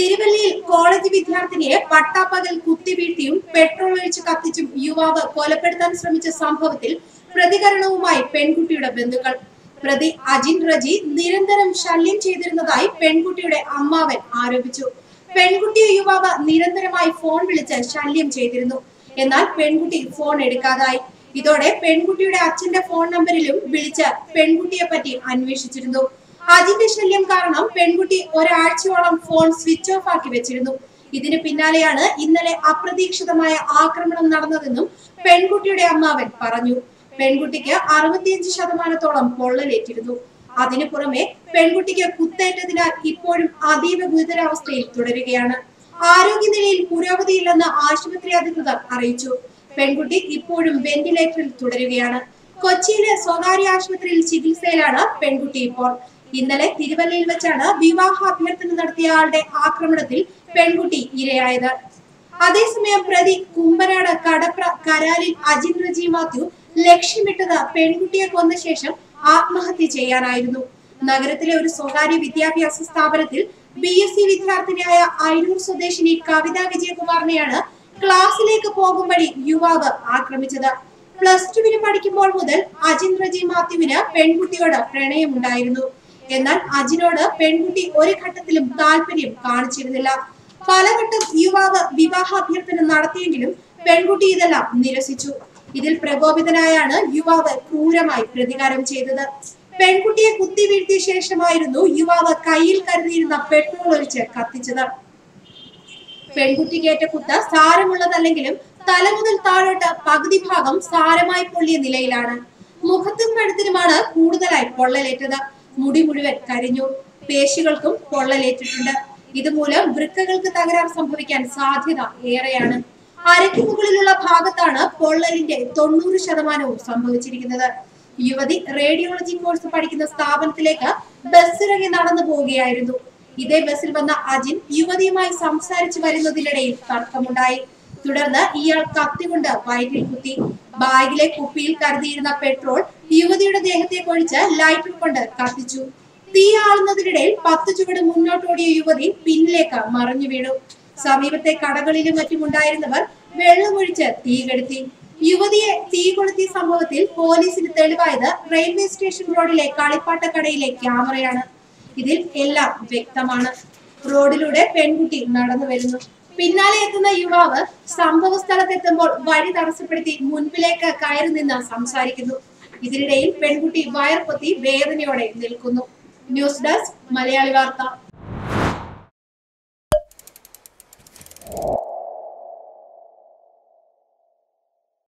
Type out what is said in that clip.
തിരുവല്ലയിൽ കോളേജ് വിദ്യാർത്ഥിനിയെ പട്ടാപ്പകൽ കുത്തിവീഴ്ത്തിയും പെട്രോൾ ഒഴിച്ച് കത്തിച്ചും യുവാവ് കൊലപ്പെടുത്താൻ ശ്രമിച്ച സംഭവത്തിൽ പ്രതികരണവുമായി പെൺകുട്ടിയുടെ ബന്ധുക്കൾ. പ്രതി അജിൻ റജി നിരന്തരം ശല്യം ചെയ്തിരുന്നതായി പെൺകുട്ടിയുടെ അമ്മാവൻ ആരോപിച്ചു. പെൺകുട്ടിയെ യുവാവ് നിരന്തരമായി ഫോൺ വിളിച്ച് ശല്യം ചെയ്തിരുന്നു. എന്നാൽ പെൺകുട്ടി ഫോൺ എടുക്കാതായി. ഇതോടെ പെൺകുട്ടിയുടെ അച്ഛന്റെ ഫോൺ നമ്പറിലും വിളിച്ച് പെൺകുട്ടിയെ പറ്റി അന്വേഷിച്ചിരുന്നു. അജിന്റെ ശല്യം കാരണം പെൺകുട്ടി ഒരാഴ്ചയോളം ഫോൺ സ്വിച്ച് ഓഫ് ആക്കി വെച്ചിരുന്നു. ഇതിന് പിന്നാലെയാണ് ഇന്നലെ അപ്രതീക്ഷിതമായ ആക്രമണം നടന്നതെന്നും പെൺകുട്ടിയുടെ അമ്മാവൻ പറഞ്ഞു. പെൺകുട്ടിക്ക് അറുപത്തിയഞ്ച് ശതമാനത്തോളം പൊള്ളലേറ്റിരുന്നു. അതിനു പുറമെ പെൺകുട്ടിക്ക് കുത്തേറ്റതിനാൽ ഇപ്പോഴും അതീവ ഗുരുതരാവസ്ഥയിൽ തുടരുകയാണ്. ആരോഗ്യനിലയിൽ പുരോഗതിയില്ലെന്ന് ആശുപത്രി അധികൃതർ അറിയിച്ചു. പെൺകുട്ടി ഇപ്പോഴും വെന്റിലേറ്ററിൽ തുടരുകയാണ്. കൊച്ചിയിലെ സ്വകാര്യ ആശുപത്രിയിൽ ചികിത്സയിലാണ് പെൺകുട്ടി ഇപ്പോൾ. ഇന്നലെ തിരുവല്ലയിൽ വെച്ചാണ് വിവാഹ അഭ്യർത്ഥന നടത്തിയ ആളുടെ ആക്രമണത്തിൽ പെൺകുട്ടി ഇരയായത്. അതേസമയം പ്രതി കുമ്പനാട് കടപ്ര കരാലിൽ അജിന്ദ്ര റജി മാത്യു ലക്ഷ്യമിട്ടത് പെൺകുട്ടിയെ കൊന്ന ശേഷം ആത്മഹത്യ ചെയ്യാനായിരുന്നു. നഗരത്തിലെ ഒരു സ്വകാര്യ വിദ്യാഭ്യാസ സ്ഥാപനത്തിൽ ബി എസ് സി വിദ്യാർത്ഥിനിയായ അയിരൂർ സ്വദേശിനി കവിത വിജയകുമാറിനെയാണ് ക്ലാസ്സിലേക്ക് പോകും വഴി യുവാവ് ആക്രമിച്ചത്. പ്ലസ് ടുവിന് പഠിക്കുമ്പോൾ മുതൽ അജിന്ദ്രജി മാത്യുവിന് പെൺകുട്ടിയോട് പ്രണയമുണ്ടായിരുന്നു. എന്നാൽ അജിനോട് പെൺകുട്ടി ഒരു ഘട്ടത്തിലും താല്പര്യം കാണിച്ചിരുന്നില്ല. പലവട്ടം യുവാവ് വിവാഹാഭ്യർത്ഥന നടത്തിയെങ്കിലും പെൺകുട്ടി ഇതെല്ലാം നിരസിച്ചു. ഇതിൽ പ്രകോപിതനായാണ് യുവാവ് ക്രൂരമായി പ്രതികാരം ചെയ്തത്. പെൺകുട്ടിയെ കുത്തി വീഴ്ത്തിയ ശേഷമായിരുന്നു യുവാവ് കയ്യിൽ കരുതിയിരുന്ന പെട്രോൾ ഒഴിച്ച് കത്തിച്ചത്. പെൺകുട്ടിക്കേറ്റ കുത്ത് സാരമുള്ളതല്ലെങ്കിലും തല മുതൽ താഴോട്ട് പകുതി ഭാഗം സാരമായി പൊള്ളിയ നിലയിലാണ്. മുഖത്തും കഴുത്തിനുമാണ് കൂടുതലായി പൊള്ളലേറ്റത്. മുടി മുഴുവൻ കരിഞ്ഞു പേശികൾക്കും പൊള്ളലേറ്റിട്ടുണ്ട്. ഇതുമൂലം വൃക്കകൾക്ക് തകരാർ സംഭവിക്കാൻ സാധ്യത ഏറെയാണ്. അരയ്ക്ക് മുകളിലുള്ള ഭാഗത്താണ് പൊള്ളലിന്റെ തൊണ്ണൂറ് ശതമാനവും സംഭവിച്ചിരിക്കുന്നത്. യുവതി റേഡിയോളജി കോഴ്സ് പഠിക്കുന്ന സ്ഥാപനത്തിലേക്ക് ബസ്സിറങ്ങി നടന്നു പോവുകയായിരുന്നു. ഇതേ ബസ്സിൽ വന്ന അജിൻ യുവതിയുമായി സംസാരിച്ചു വരുന്നതിനിടയിൽ തർക്കമുണ്ടായി. തുടർന്ന് ഇയാൾ കത്തി കൊണ്ട് വയറ്റിൽ കുത്തി. ബാഗിലെ കുപ്പിയിൽ കരുതിയിരുന്ന പെട്രോൾ യുവതിയുടെ ദേഹത്തെ ഒഴിച്ച് ലൈറ്റർ കൊണ്ട് കത്തിച്ചു. തീ ആളുന്നതിനിടയിൽ പത്ത് ചുവട് മുന്നോട്ടോടിയ യുവതി പിന്നിലേക്ക് മറിഞ്ഞു വീണു. സമീപത്തെ കടകളിലും മറ്റുമുണ്ടായിരുന്നവർ വെള്ളമൊഴിച്ച് തീ കെടുത്തി. യുവതിയെ തീ കൊളുത്തിയ സംഭവത്തിൽ പോലീസിന് തെളിവായത് റെയിൽവേ സ്റ്റേഷൻ റോഡിലെ കളിപ്പാട്ടക്കടയിലെ ക്യാമറയാണ്. ഇതിൽ എല്ലാം വ്യക്തമാണ്. റോഡിലൂടെ പെൺകുട്ടി നടന്നു വരുന്നു. പിന്നാലെ എത്തുന്ന യുവാവ് സംഭവ സ്ഥലത്തെത്തുമ്പോൾ വഴി തടസ്സപ്പെടുത്തി മുൻപിലേക്ക് കയറി നിന്ന് സംസാരിക്കുന്നു. ഇതിനിടയിൽ പെൺകുട്ടി വയർ പൊത്തി വേദനയോടെ നിൽക്കുന്നു. ന്യൂസ് ഡെസ്ക് മലയാളി വാർത്ത.